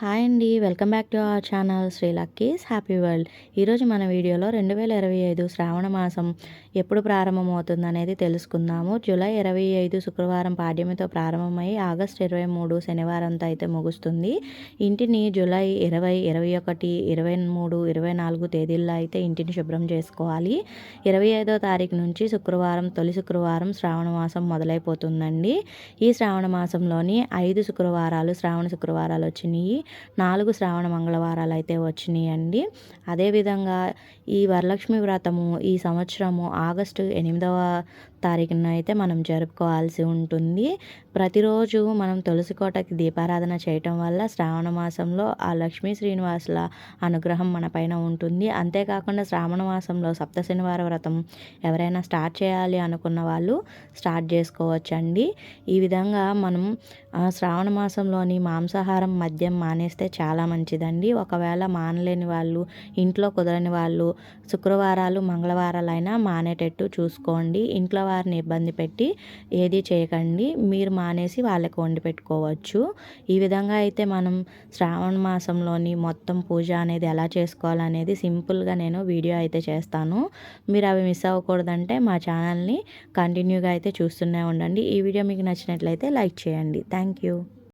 Hi అండి welcome back to our channel Sri Lucky's happy world. ఈరోజు మన వీడియోలో రెండు వేల ఇరవై ఐదు శ్రావణ మాసం ఎప్పుడు ప్రారంభమవుతుంది అనేది తెలుసుకుందాము. జూలై ఇరవై ఐదు శుక్రవారం పాడ్యమితో ప్రారంభమై ఆగస్ట్ ఇరవై మూడు శనివారంతో అయితే ముగుస్తుంది. ఇంటిని జూలై ఇరవై ఇరవై ఒకటి ఇరవై మూడు ఇరవై నాలుగు తేదీల్లో అయితే ఇంటిని శుభ్రం చేసుకోవాలి. ఇరవై ఐదో తారీఖు నుంచి శుక్రవారం తొలి శుక్రవారం శ్రావణ మాసం మొదలైపోతుందండి. ఈ శ్రావణ మాసంలోని ఐదు శుక్రవారాలు శ్రావణ శుక్రవారాలు వచ్చినాయి. నాలుగు శ్రావణ మంగళవారాలు అయితే వచ్చినాయండి. అదేవిధంగా ఈ వరలక్ష్మి వ్రతము ఈ సంవత్సరము ఆగస్టు ఎనిమిదవ తారీఖున అయితే మనం జరుపుకోవాల్సి ఉంటుంది. ప్రతిరోజు మనం తులసి కోటకి దీపారాధన చేయటం వల్ల శ్రావణ మాసంలో ఆ లక్ష్మీ శ్రీనివాసుల అనుగ్రహం మన పైన ఉంటుంది. అంతేకాకుండా శ్రావణ మాసంలో సప్త శనివార వ్రతం ఎవరైనా స్టార్ట్ చేయాలి అనుకున్న వాళ్ళు స్టార్ట్ చేసుకోవచ్చండి. ఈ విధంగా మనం శ్రావణ మాసంలోని మాంసాహారం మద్యం మానేస్తే చాలా మంచిదండి. ఒకవేళ మానలేని వాళ్ళు ఇంట్లో కుదరని వాళ్ళు శుక్రవారాలు మంగళవారాలు అయినా మానేటట్టు చూసుకోండి. ఇంట్లో వారిని ఇబ్బంది పెట్టి ఏది చేయకండి. మీరు మానేసి వాళ్ళకి వండి పెట్టుకోవచ్చు. ఈ విధంగా అయితే మనం శ్రావణ మాసంలోని మొత్తం పూజ అనేది ఎలా చేసుకోవాలనేది సింపుల్గా నేను వీడియో అయితే చేస్తాను. మీరు అవి మిస్ అవ్వకూడదంటే మా ఛానల్ని కంటిన్యూగా అయితే చూస్తూనే ఉండండి. ఈ వీడియో మీకు నచ్చినట్లయితే లైక్ చేయండి. Thank you.